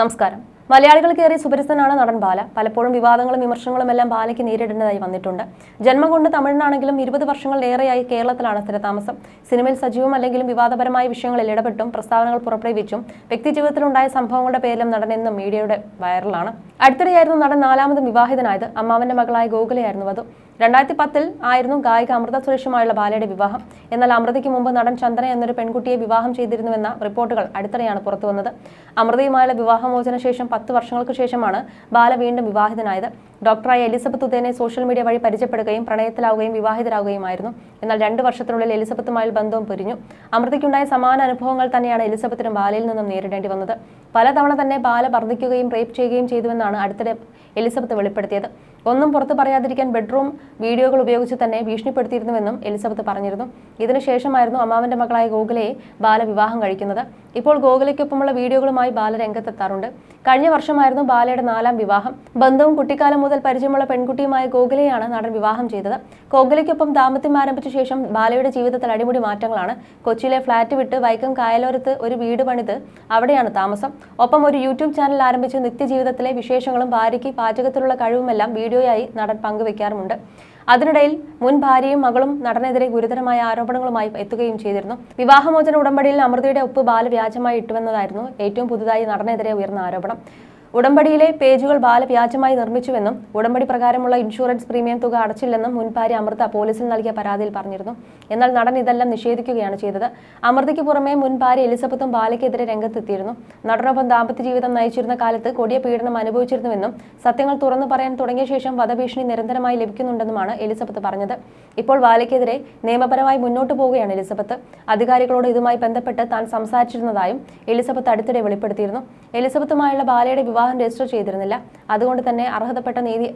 നമസ്കാരം. മലയാളികൾക്കേറെ സുപരിസ്ഥനാണ് നടൻ ബാല. പലപ്പോഴും വിവാദങ്ങളും വിമർശനങ്ങളും എല്ലാം ബാലയ്ക്ക് നേരിടേണ്ടതായി വന്നിട്ടുണ്ട്. ജന്മം കൊണ്ട് തമിഴിനാണെങ്കിലും ഇരുപത് വർഷങ്ങളിലേറെയായി കേരളത്തിലാണ് സ്ഥിരതാമസം. സിനിമയിൽ സജീവം അല്ലെങ്കിലും വിവാദപരമായ വിഷയങ്ങളിൽ ഇടപെട്ടും പ്രസ്താവനകൾ പുറപ്പെടുവിച്ചും വ്യക്തിജീവിതത്തിലുണ്ടായ സംഭവങ്ങളുടെ പേരിലും നടൻ എന്നും മീഡിയയുടെ വൈറലാണ്. അടുത്തിടെയായിരുന്നു നടൻ നാലാമതും വിവാഹിതനായത്. അമ്മാവന്റെ മകളായ ഗോകുലയായിരുന്നു വധു. രണ്ടായിരത്തി പത്തിൽ ആയിരുന്നു ഗായിക അമൃത സുരേഷുമായുള്ള ബാലയുടെ വിവാഹം. എന്നാൽ അമൃതയ്ക്ക് മുമ്പ് നടൻ ചന്ദ്രൻ എന്നൊരു പെൺകുട്ടിയെ വിവാഹം ചെയ്തിരുന്നുവെന്ന റിപ്പോർട്ടുകൾ അടുത്തിടെയാണ് പുറത്തുവന്നത്. അമൃതയുമായുള്ള വിവാഹമോചന ശേഷം പത്ത് വർഷങ്ങൾക്ക് ശേഷമാണ് ബാല വീണ്ടും വിവാഹിതനായത്. ഡോക്ടറായ എലിസബത്ത് ഉദയനെ സോഷ്യൽ മീഡിയ വഴി പരിചയപ്പെടുകയും പ്രണയത്തിലാവുകയും വിവാഹിതരാകുകയുമായിരുന്നു. എന്നാൽ രണ്ട് വർഷത്തിനുള്ളിൽ എലിസബത്തുമായുള്ള ബന്ധവും പിരിഞ്ഞു. അമൃതയ്ക്കുണ്ടായ സമാന അനുഭവങ്ങൾ തന്നെയാണ് എലിസബത്തിനും ബാലയിൽ നിന്നും നേരിടേണ്ടി വന്നത്. പലതവണ തന്നെ ബാല വർദ്ധിക്കുകയും റേപ്പ് ചെയ്യുകയും ചെയ്തുവെന്നാണ് അടുത്തിടെ എലിസബത്ത് വെളിപ്പെടുത്തിയത്. ഒന്നും പുറത്ത് പറയാതിരിക്കാൻ ബെഡ്റൂം വീഡിയോകൾ ഉപയോഗിച്ച് തന്നെ ഭീഷണിപ്പെടുത്തിയിരുന്നുവെന്നും എലിസബത്ത് പറഞ്ഞിരുന്നു. ഇതിനുശേഷമായിരുന്നു അമ്മാവന്റെ മകളായ ഗോകുലയെ ബാലവിവാഹം കഴിക്കുന്നത്. ഇപ്പോൾ ഗോകുലയ്ക്കൊപ്പമുള്ള വീഡിയോകളുമായി ബാല രംഗത്തെത്താറുണ്ട്. കഴിഞ്ഞ വർഷമായിരുന്നു ബാലയുടെ നാലാം വിവാഹം. ബന്ധവും കുട്ടിക്കാലം മുതൽ പരിചയമുള്ള പെൺകുട്ടിയുമായ ഗോകുലയാണ് നടൻ വിവാഹം ചെയ്തത്. ഗോകുലയ്ക്കൊപ്പം ദാമ്പത്യം ആരംഭിച്ച ശേഷം ബാലയുടെ ജീവിതത്തിൽ അടിമുടി മാറ്റങ്ങളാണ്. കൊച്ചിയിലെ ഫ്ളാറ്റ് വിട്ട് വൈക്കം കായലോരത്ത് ഒരു വീട് പണിത് അവിടെയാണ് താമസം. ഒപ്പം ഒരു യൂട്യൂബ് ചാനൽ ആരംഭിച്ച് നിത്യജീവിതത്തിലെ വിശേഷങ്ങളും ഭാര്യയ്ക്ക് പാചകത്തിലുള്ള കഴിവുമെല്ലാം വീഡിയോയായി നടൻ പങ്കുവെക്കാറുമുണ്ട്. അതിനിടയിൽ മുൻ ഭാര്യയും മകളും നടനെതിരെ ഗുരുതരമായ ആരോപണങ്ങളുമായി എത്തുകയും ചെയ്തിരുന്നു. വിവാഹമോചന ഉടമ്പടിയിൽ അമൃതയുടെ ഒപ്പ് ബാലവ്യാജമായി ഇട്ടുവെന്നതായിരുന്നു ഏറ്റവും പുതുതായി നടനെതിരെ ഉയർന്ന ആരോപണം. ഉടമ്പടിയിലെ പേജുകൾ ബാലവ്യാജമായി നിർമ്മിച്ചുവെന്നും ഉടമ്പടി പ്രകാരമുള്ള ഇൻഷുറൻസ് പ്രീമിയം തുക അടച്ചില്ലെന്നും മുൻപാരി അമൃത പോലീസിൽ നൽകിയ പരാതിയിൽ പറഞ്ഞിരുന്നു. എന്നാൽ നടൻ ഇതെല്ലാം നിഷേധിക്കുകയാണ് ചെയ്തത്. അമൃതയ്ക്ക് പുറമെ മുൻപാരി എലിസബത്തും ബാലയ്ക്കെതിരെ രംഗത്തെത്തിയിരുന്നു. നടനൊപ്പം ദാമ്പത്യ ജീവിതം നയിച്ചിരുന്ന കാലത്ത് കൊടിയ പീഡനം അനുഭവിച്ചിരുന്നുവെന്നും സത്യങ്ങൾ തുറന്നു പറയാൻ തുടങ്ങിയ ശേഷം വധഭീഷണി നിരന്തരമായി ലഭിക്കുന്നുണ്ടെന്നുമാണ് എലിസബത്ത് പറഞ്ഞത്. ഇപ്പോൾ ബാലയ്ക്കെതിരെ നിയമപരമായി മുന്നോട്ടു പോവുകയാണ് എലിസബത്ത്. അധികാരികളോട് ഇതുമായി ബന്ധപ്പെട്ട് താൻ സംസാരിച്ചിരുന്നതായും എലിസബത്ത് അടുത്തിടെ വെളിപ്പെടുത്തിയിരുന്നു. എലിസബത്തുമായുള്ള ബാലയുടെ വിവാഹം രജിസ്റ്റർ ചെയ്തിരുന്നില്ല. അതുകൊണ്ട് തന്നെ അർഹതപ്പെട്ട നീതി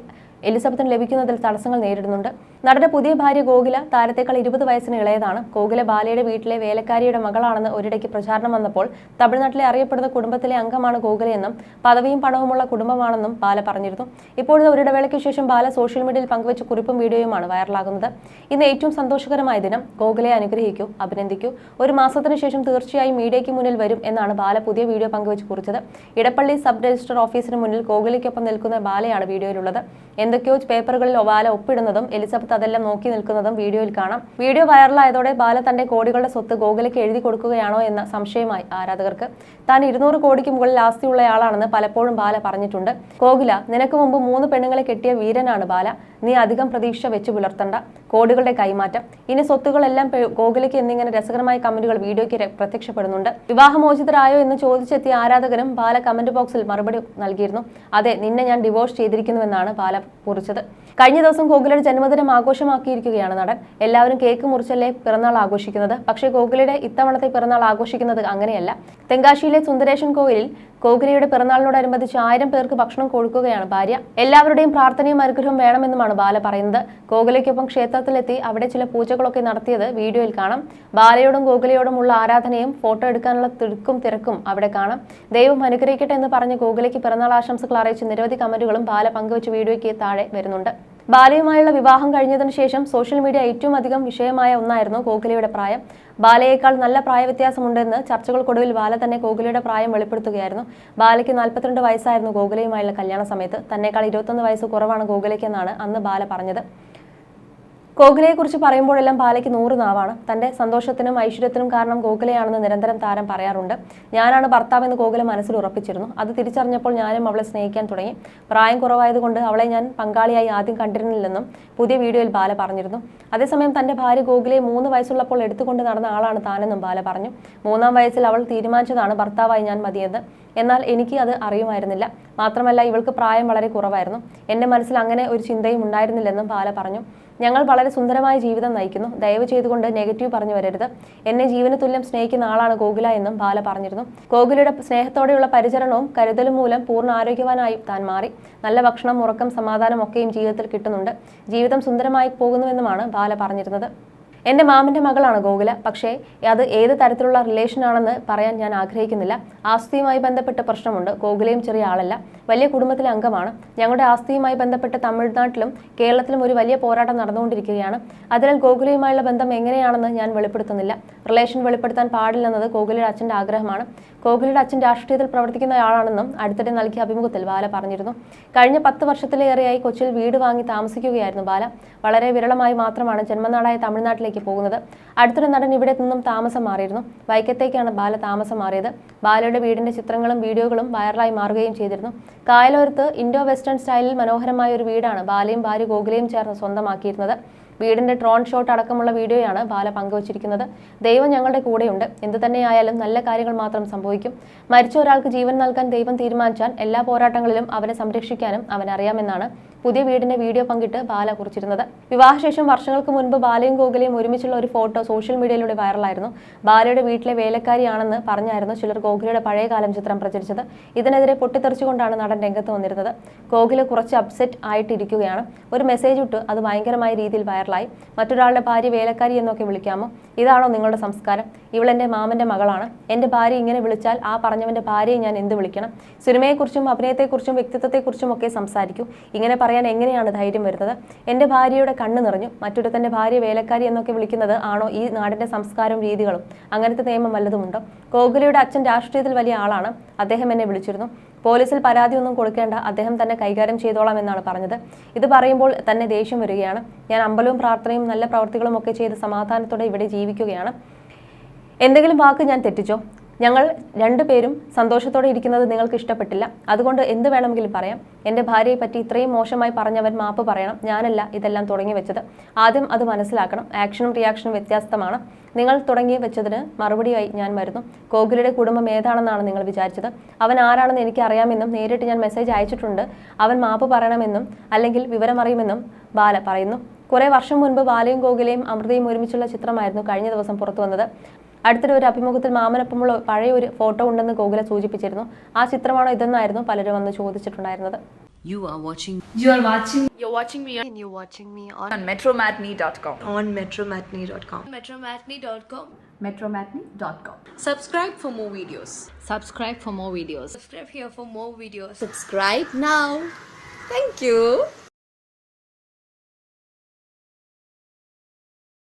എലിസബത്തിന് ലഭിക്കുന്നതിൽ തടസ്സങ്ങൾ നേരിടുന്നുണ്ട്. നടന്റെ പുതിയ ഭാര്യ ഗോകുല താരത്തേക്കാൾ ഇരുപത് വയസ്സിന് ഇളയതാണ്. ഗോകുല ബാലയുടെ വീട്ടിലെ വേലക്കാരിയുടെ മകളാണെന്ന് ഒരിടയ്ക്ക് പ്രചാരണം വന്നപ്പോൾ തമിഴ്നാട്ടിലെ അറിയപ്പെടുന്ന കുടുംബത്തിലെ അംഗമാണ് ഗോകുലയെന്നും പദവിയും പണവുമുള്ള കുടുംബമാണെന്നും ബാല പറഞ്ഞിരുന്നു. ഇപ്പോഴത്തെ ഒരിടവേളയ്ക്ക് ശേഷം ബാല സോഷ്യൽ മീഡിയയിൽ പങ്കുവച്ച കുറിപ്പും വീഡിയോയുമാണ് വൈറലാകുന്നത്. ഇന്ന് ഏറ്റവും സന്തോഷകരമായ ദിനം ഗോകുലയെ അനുഗ്രഹിക്കൂ അഭിനന്ദിക്കൂ. ഒരു മാസത്തിന് ശേഷം തീർച്ചയായും മീഡിയയ്ക്ക് മുന്നിൽ വരും എന്നാണ് ബാല പുതിയ വീഡിയോ പങ്കുവച്ച് കുറിച്ചത്. ഇടപ്പള്ളി സബ് രജിസ്റ്റർ ഓഫീസിന് മുന്നിൽ ഗോകുലയ്ക്കൊപ്പം നിൽക്കുന്ന ബാലയാണ് വീഡിയോയിലുള്ളത്. എന്തൊക്കെയോ പേപ്പറുകളിൽ ബാല ഒപ്പിടുന്നതും എലിസബത്ത് അതെല്ലാം നോക്കി നിൽക്കുന്നതും വീഡിയോയിൽ കാണാം. വീഡിയോ വൈറലായതോടെ ബാല തന്റെ കോടികളുടെ സ്വത്ത് ഗോകുലയ്ക്ക് എഴുതി കൊടുക്കുകയാണോ എന്ന സംശയമായി ആരാധകർക്ക്. താൻ ഇരുന്നൂറ് കോടിക്ക് മുകളിൽ ആസ്തിയുള്ളയാളാണെന്ന് പലപ്പോഴും ബാല പറഞ്ഞിട്ടുണ്ട്. ഗോകുല നിനക്ക് മുമ്പ് മൂന്ന് പെണ്ണുങ്ങളെ കെട്ടിയ വീരനാണ് ബാല. നീ അധികം പ്രതീക്ഷ വെച്ച് പുലർത്തണ്ട. കോടികളുടെ കൈമാറ്റം. ഇനി സ്വത്തുകളെല്ലാം ഗോകുലയ്ക്ക് എന്നിങ്ങനെ രസകരമായ കമന്റുകൾ വീഡിയോയ്ക്ക് പ്രത്യക്ഷപ്പെടുന്നുണ്ട്. വിവാഹമോചിതരായോ എന്ന് ചോദിച്ചെത്തിയ ആരാധകരും ബാല കമന്റ് ബോക്സിൽ മറുപടി നൽകിയിരുന്നു. അതെ നിന്നെ ഞാൻ ഡിവോഴ്സ് ചെയ്തിരിക്കുന്നുവെന്നാണ് ബാല കുറിച്ചത്. കഴിഞ്ഞ ദിവസം ഗോകുലയുടെ ജന്മദിനം ആഘോഷമാക്കിയിരിക്കുകയാണ് നടൻ. എല്ലാവരും കേക്ക് മുറിച്ചല്ലേ പിറന്നാൾ ആഘോഷിക്കുന്നത്? പക്ഷേ ഗോകുലയുടെ ഇത്തവണത്തെ പിറന്നാൾ ആഘോഷിക്കുന്നത് അങ്ങനെയല്ല. തെങ്കാശിയിലെ സുന്ദരേശൻ കോവിലിൽ ഗോകുലയുടെ പിറന്നാളിനോടനുബന്ധിച്ച് ആയിരം പേർക്ക് ഭക്ഷണം കൊടുക്കുകയാണ് ഭാര്യ. എല്ലാവരുടെയും പ്രാർത്ഥനയും അനുഗ്രഹവും വേണമെന്നുമാണ് ബാല പറയുന്നത്. ഗോകുലയ്ക്കൊപ്പം ക്ഷേത്രത്തിലെത്തി അവിടെ ചില പൂജകളൊക്കെ നടത്തിയത് വീഡിയോയിൽ കാണാം. ബാലയോടും ഗോകുലയോടുമുള്ള ആരാധനയും ഫോട്ടോ എടുക്കാനുള്ള തിടുക്കും തിരക്കും അവിടെ കാണാം. ദൈവം അനുഗ്രഹിക്കട്ടെ എന്ന് പറഞ്ഞ് ഗോകുലയ്ക്ക് പിറന്നാൾ ആശംസകൾ അറിയിച്ച് നിരവധി കമന്റുകളും ബാല പങ്കുവച്ച വീഡിയോയ്ക്ക് താഴെ വരുന്നുണ്ട്. ബാലയുമായുള്ള വിവാഹം കഴിഞ്ഞതിന് ശേഷം സോഷ്യൽ മീഡിയ ഏറ്റവും അധികം വിഷയമായ ഒന്നായിരുന്നു ഗോകുലയുടെ പ്രായം. ബാലയേക്കാൾ നല്ല പ്രായവ്യത്യാസമുണ്ടെന്ന് ചർച്ചകൾക്കൊടുവിൽ ബാല തന്നെ ഗോകുലയുടെ പ്രായം വെളിപ്പെടുത്തുകയായിരുന്നു. ബാലയ്ക്ക് നാൽപ്പത്തിരണ്ട് വയസ്സായിരുന്നു ഗോകുലയുമായുള്ള കല്യാണ സമയത്ത്. തന്നെക്കാൾ ഇരുപത്തൊന്ന് വയസ്സ് കുറവാണ് ഗോകുലയ്ക്കെന്നാണ് അന്ന് ബാല പറഞ്ഞത്. ഗോകുലയെക്കുറിച്ച് പറയുമ്പോഴെല്ലാം പാലയ്ക്ക് നൂറ് നാവാണ്. തന്റെ സന്തോഷത്തിനും ഐശ്വര്യത്തിനും കാരണം ഗോകുലയാണെന്ന് നിരന്തരം താരം പറയാറുണ്ട്. ഞാനാണ് ഭർത്താവെന്ന് ഗോകുല മനസ്സിൽ ഉറപ്പിച്ചിരുന്നു. അത് തിരിച്ചറിഞ്ഞപ്പോൾ ഞാനും അവളെ സ്നേഹിക്കാൻ തുടങ്ങി. പ്രായം കുറവായതുകൊണ്ട് അവളെ ഞാൻ പങ്കാളിയായി ആദ്യം കണ്ടിരുന്നില്ലെന്നും പുതിയ വീഡിയോയിൽ ബാല പറഞ്ഞിരുന്നു. അതേസമയം തന്റെ ഭാര്യ ഗോകുലയെ മൂന്ന് വയസ്സുള്ളപ്പോൾ എടുത്തുകൊണ്ട് നടന്ന ആളാണ് താനെന്നും ബാല പറഞ്ഞു. മൂന്നാം വയസ്സിൽ അവൾ തീരുമാനിച്ചതാണ് ഭർത്താവായി ഞാൻ മതിയെന്ന്. എന്നാൽ എനിക്ക് അത് അറിയുമായിരുന്നില്ല. മാത്രമല്ല ഇവൾക്ക് പ്രായം വളരെ കുറവായിരുന്നു. എന്റെ മനസ്സിൽ അങ്ങനെ ഒരു ചിന്തയും ഉണ്ടായിരുന്നില്ലെന്നും പാല പറഞ്ഞു. ഞങ്ങൾ വളരെ സുന്ദരമായ ജീവിതം നയിക്കുന്നു. ദയവ് ചെയ്തുകൊണ്ട് നെഗറ്റീവ് പറഞ്ഞു വരരുത്. എന്നെ ജീവന തുല്യം സ്നേഹിക്കുന്ന ആളാണ് ഗോകുല എന്നും ബാല പറഞ്ഞിരുന്നു. ഗോകുലയുടെ സ്നേഹത്തോടെയുള്ള പരിചരണവും കരുതലും മൂലം പൂർണ ആരോഗ്യവാനായി താൻ മാറി. നല്ല ഭക്ഷണം ഉറക്കം സമാധാനം ഒക്കെയും ജീവിതത്തിൽ കിട്ടുന്നുണ്ട്. ജീവിതം സുന്ദരമായി പോകുന്നുവെന്നുമാണ് ബാല പറഞ്ഞിരുന്നത്. എന്റെ മാമന്റെ മകളാണ് ഗോകുല. പക്ഷേ അത് ഏത് തരത്തിലുള്ള റിലേഷൻ ആണെന്ന് പറയാൻ ഞാൻ ആഗ്രഹിക്കുന്നില്ല. ആസ്തിയുമായി ബന്ധപ്പെട്ട പ്രശ്നമുണ്ട്. ഗോകുലയും ചെറിയ ആളല്ല. വലിയ കുടുംബത്തിലെ അംഗമാണ്. ഞങ്ങളുടെ ആസ്തിയുമായി ബന്ധപ്പെട്ട് തമിഴ്നാട്ടിലും കേരളത്തിലും ഒരു വലിയ പോരാട്ടം നടന്നുകൊണ്ടിരിക്കുകയാണ്. അതിനാൽ ഗോകുലയുമായുള്ള ബന്ധം എങ്ങനെയാണെന്ന് ഞാൻ വെളിപ്പെടുത്തുന്നില്ല. റിലേഷൻ വെളിപ്പെടുത്താൻ പാടില്ലെന്നത് ഗോകുലയുടെ അച്ഛന്റെ ആഗ്രഹമാണ്. കോഹ്ലിയുടെ അച്ഛൻ രാഷ്ട്രീയത്തിൽ പ്രവർത്തിക്കുന്നയാളാണെന്നും അടുത്തിടെ നൽകിയ അഭിമുഖത്തിൽ ബാല പറഞ്ഞിരുന്നു. കഴിഞ്ഞ പത്ത് വർഷത്തിലേറെയായി കൊച്ചിയിൽ വീട് വാങ്ങി താമസിക്കുകയായിരുന്നു ബാല. വളരെ വിരളമായി മാത്രമാണ് ജന്മനാടായ തമിഴ്നാട്ടിലേക്ക് പോകുന്നത്. അടുത്തിടെ നടൻ ഇവിടെ നിന്നും താമസം മാറിയിരുന്നു. വൈക്കത്തേക്കാണ് ബാല താമസം മാറിയത്. ബാലയുടെ വീടിന്റെ ചിത്രങ്ങളും വീഡിയോകളും വൈറലായി മാറുകയും ചെയ്തിരുന്നു. കായലോരത്ത് ഇൻഡോ വെസ്റ്റേൺ സ്റ്റൈലിൽ മനോഹരമായ ഒരു വീടാണ് ബാലയും ഭാര്യ ഗോകുലയും ചേർന്ന് സ്വന്തമാക്കിയിരുന്നത്. വീടിന്റെ ഡ്രോൺ ഷോട്ട് അടക്കമുള്ള വീഡിയോയാണ് ബാല പങ്കുവച്ചിരിക്കുന്നത്. ദൈവം ഞങ്ങളുടെ കൂടെയുണ്ട്. എന്തു തന്നെയായാലും നല്ല കാര്യങ്ങൾ മാത്രം സംഭവിക്കും. മരിച്ച ഒരാൾക്ക് ജീവൻ നൽകാൻ ദൈവം തീരുമാനിച്ചാൽ എല്ലാ പോരാട്ടങ്ങളിലും അവനെ സംരക്ഷിക്കാനും അവനറിയാമെന്നാണ് പുതിയ വീടിന്റെ വീഡിയോ പങ്കിട്ട് ബാല കുറിച്ചിരുന്നത്. വിവാഹശേഷം വർഷങ്ങൾക്ക് മുൻപ് ബാലയും ഗോകുലയും ഒരുമിച്ചുള്ള ഒരു ഫോട്ടോ സോഷ്യൽ മീഡിയയിലൂടെ വൈറലായിരുന്നു. ബാലയുടെ വീട്ടിലെ വേലക്കാരിയാണെന്ന് പറഞ്ഞായിരുന്നു ചിലർ ഗോകുലയുടെ പഴയകാലം ചിത്രം പ്രചരിച്ചത്. ഇതിനെതിരെ പൊട്ടിത്തെറിച്ചുകൊണ്ടാണ് നടൻ രംഗത്ത് വന്നിരുന്നത്. ഗോകുല കുറച്ച് അപ്സെറ്റ് ആയിട്ടിരിക്കുകയാണ്. ഒരു മെസ്സേജ് ഇട്ട് അത് ഭയങ്കരമായ രീതിയിൽ വൈറലായി. മറ്റൊരാളുടെ ഭാര്യ വേലക്കാരി എന്നൊക്കെ വിളിക്കാമോ? ഇതാണോ നിങ്ങളുടെ സംസ്കാരം? ഇവളെന്റെ മാമന്റെ മകളാണ്. എന്റെ ഭാര്യ ഇങ്ങനെ വിളിച്ചാൽ ആ പറഞ്ഞവന്റെ ഭാര്യയെ ഞാൻ എന്ത് വിളിക്കണം? സിനിമയെക്കുറിച്ചും അഭിനയത്തെക്കുറിച്ചും വ്യക്തിത്വത്തെക്കുറിച്ചും ഒക്കെ സംസാരിക്കൂ. ഇങ്ങനെ എങ്ങനെയാണ് ധൈര്യം വരുന്നത്? എന്റെ ഭാര്യയുടെ കണ്ണ് നിറഞ്ഞു. മറ്റൊരുത്തന്റെ ഭാര്യ വേലക്കാരി എന്നൊക്കെ വിളിക്കുന്നത് ആണോ ഈ നാടിന്റെ സംസ്കാരവും രീതികളും? അങ്ങനത്തെ നിയമം വല്ലതുമുണ്ടോ ഗോകുലിയുടെ അച്ഛൻ രാഷ്ട്രീയത്തിൽ വലിയ ആളാണ്. അദ്ദേഹം എന്നെ വിളിച്ചിരുന്നു. പോലീസിൽ പരാതിയൊന്നും കൊടുക്കേണ്ട. അദ്ദേഹം തന്നെ കൈകാര്യം ചെയ്തോളാം എന്നാണ് പറഞ്ഞത്. ഇത് പറയുമ്പോൾ തന്നെ ദേഷ്യം വരികയാണ്. ഞാൻ അമ്പലവും പ്രാർത്ഥനയും നല്ല പ്രവർത്തികളും ഒക്കെ ചെയ്ത് സമാധാനത്തോടെ ഇവിടെ ജീവിക്കുകയാണ്. എന്തെങ്കിലും വാക്ക് ഞാൻ തെറ്റിച്ചോ? ഞങ്ങൾ രണ്ടുപേരും സന്തോഷത്തോടെ ഇരിക്കുന്നത് നിങ്ങൾക്ക് ഇഷ്ടപ്പെട്ടില്ല. അതുകൊണ്ട് എന്ത് വേണമെങ്കിലും പറയാം. എന്റെ ഭാര്യയെ പറ്റി ഇത്രയും മോശമായി പറഞ്ഞവൻ മാപ്പ് പറയണം. ഞാനല്ല ഇതെല്ലാം തുടങ്ങി വെച്ചത്. ആദ്യം അത് മനസ്സിലാക്കണം. ആക്ഷനും റിയാക്ഷനും വ്യത്യസ്തമാണ് നിങ്ങൾ തുടങ്ങി വെച്ചതിന് മറുപടിയായി ഞാൻ വരുന്നു. കോകിലയുടെ കുടുംബം ഏതാണെന്നാണ് നിങ്ങൾ വിചാരിച്ചത്? അവൻ ആരാണെന്ന് എനിക്ക് അറിയാമെന്നും നേരിട്ട് ഞാൻ മെസ്സേജ് അയച്ചിട്ടുണ്ട്. അവൻ മാപ്പ് പറയണമെന്നും അല്ലെങ്കിൽ വിവരമറിയുമെന്നും ബാല പറയുന്നു. കുറേ വർഷം മുൻപ് ബാലയും ഗോകുലയും അമൃതയും ഒരുമിച്ചുള്ള ചിത്രമായിരുന്നു കഴിഞ്ഞ ദിവസം പുറത്തു വന്നത്. അടുത്തിടെ ഒരു അഭിമുഖത്തിൽ മാമനൊപ്പമുള്ള പഴയ ഒരു ഫോട്ടോ ഉണ്ടെന്ന് ഗോകുല സൂചിപ്പിച്ചിരുന്നു ആ ചിത്രമാണോ ഇതെന്നായിരുന്നു പലരും വന്ന് ചോദിച്ചിട്ടുണ്ടായിരുന്നത് You are watching You are watching You're watching me and you're watching me on, on metromatney.com. on metromatney.com. metromatney.com. Metromatney.com. Subscribe for more videos. subscribe for more videos. Subscribe here for more videos. Subscribe now. Thank you.